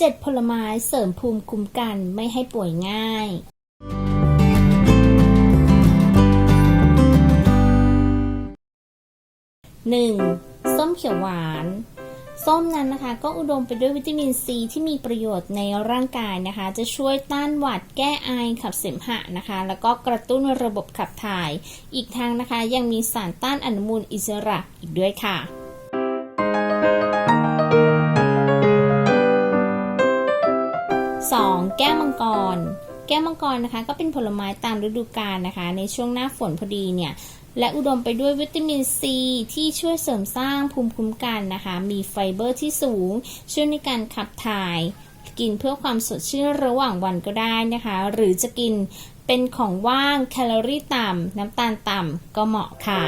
7 ผลไม้เสริมภูมิคุ้มกันไม่ให้ป่วยง่าย 1. ส้มเขียวหวาน ส้มนั้นนะคะ ก็อุดมไปด้วยวิตามินซีที่มีประโยชน์ในร่างกายนะคะ จะช่วยต้านหวัดแก้ไอขับเสมหะนะคะ แล้วก็กระตุ้นระบบขับถ่าย อีกทางนะคะยังมีสารต้านอนุมูลอิสระอีกด้วยค่ะ 2. แก้วมังกร แก้วมังกรนะคะ ก็เป็นผลไม้ตามฤดูกาลนะคะ ในช่วงหน้าฝนพอดีเนี่ยและอุดมไปด้วยวิตามินซี ที่ช่วยเสริมสร้างภูมิคุ้มกันนะคะ มีไฟเบอร์ที่สูง ช่วยในการขับถ่าย กินเพื่อความสดชื่นระหว่างวันก็ได้นะคะ หรือจะกินเป็นของว่างแคลอรี่ต่ำน้ำตาลต่ำก็เหมาะค่ะ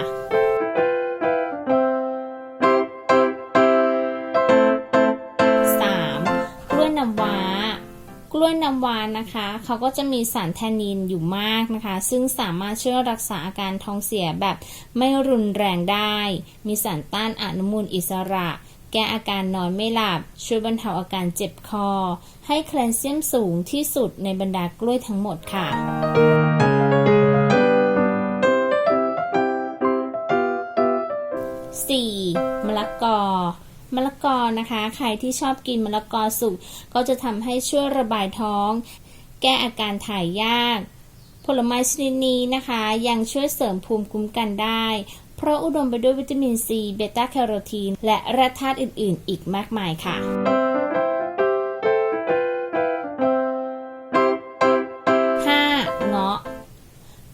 วยน้ำวานนะคะ เขาก็จะมีสารแทนนินอยู่มากนะคะ ซึ่งสามารถช่วยรักษาอาการท้องเสียแบบไม่รุนแรงได้ มีสารต้านอนุมูลอิสระ แก้อาการนอนไม่หลับ ช่วยบรรเทาอาการเจ็บคอ ให้แคลเซียมสูงที่สุดในบรรดากล้วยทั้งหมดค่ะ มะละกอนะคะ ใครที่ชอบกินมะละกอสุกก็จะทำให้ช่วยระบายท้อง แก้อาการถ่ายยาก ผลไม้ชนิดนี้นะคะ ยังช่วยเสริมภูมิคุ้มกันได้ เพราะอุดมไปด้วยวิตามินซี เบต้าแคโรทีน และแร่ธาตุอื่น ๆ อีกมากมายค่ะ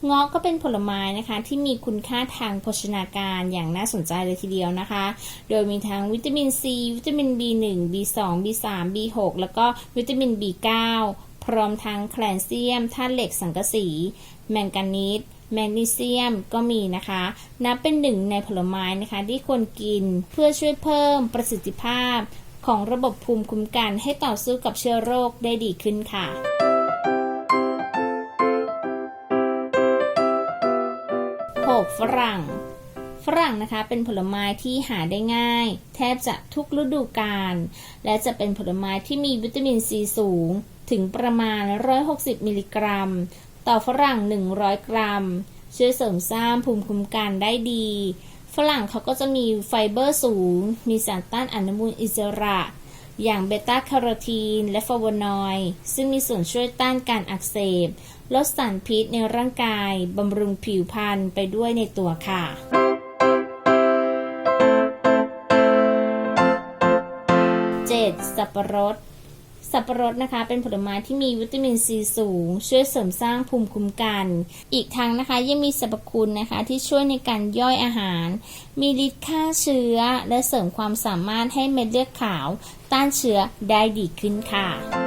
เงาะก็เป็นผลไม้นะคะที่มีคุณค่าทางโภชนาการอย่างน่าสนใจเลยทีเดียวนะคะ โดยมีทั้งวิตามินซีวิตามิน B1 B2 B3 B6 แล้วก็วิตามิน B9 พร้อมทั้งแคลเซียมธาตุเหล็กสังกะสี แมงกานีสแมกนีเซียมก็มีนะคะ นับเป็นหนึ่งในผลไม้นะคะ ที่ควรกินเพื่อช่วยเพิ่มประสิทธิภาพ ของระบบภูมิคุ้มกันให้ต่อสู้กับเชื้อโรคได้ดีขึ้นค่ะ 6. ฝรั่ง ฝรั่งนะคะเป็นผลไม้ที่หาได้ง่าย แทบจะทุกฤดูกาลและจะเป็นผลไม้ที่มีวิตามินซีสูงถึงประมาณ 160 มิลลิกรัม ต่อฝรั่ง 100 กรัม ช่วยเสริมสร้างภูมิคุ้มกันได้ดี ฝรั่งเขาก็จะมีไฟเบอร์สูง มีสารต้านอนุมูลอิสระ อย่างเบต้าแคโรทีน และฟลาโวนอยด์ซึ่งมีส่วนช่วยต้านการอักเสบ ลดสารพิษในร่างกาย บำรุงผิวพรรณไปด้วยในตัวค่ะ 7. สับปะรด สับปะรดนะคะ เป็นผลไม้ที่มีวิตามินซีสูง ช่วยเสริมสร้างภูมิคุ้มกัน อีกทางนะคะยังมีสรรพคุณนะคะที่ช่วยในการย่อยอาหาร มีฤทธิ์ฆ่าเชื้อ และเสริมความสามารถให้เม็ดเลือดขาว ต้านเชื้อได้ดีขึ้นค่ะ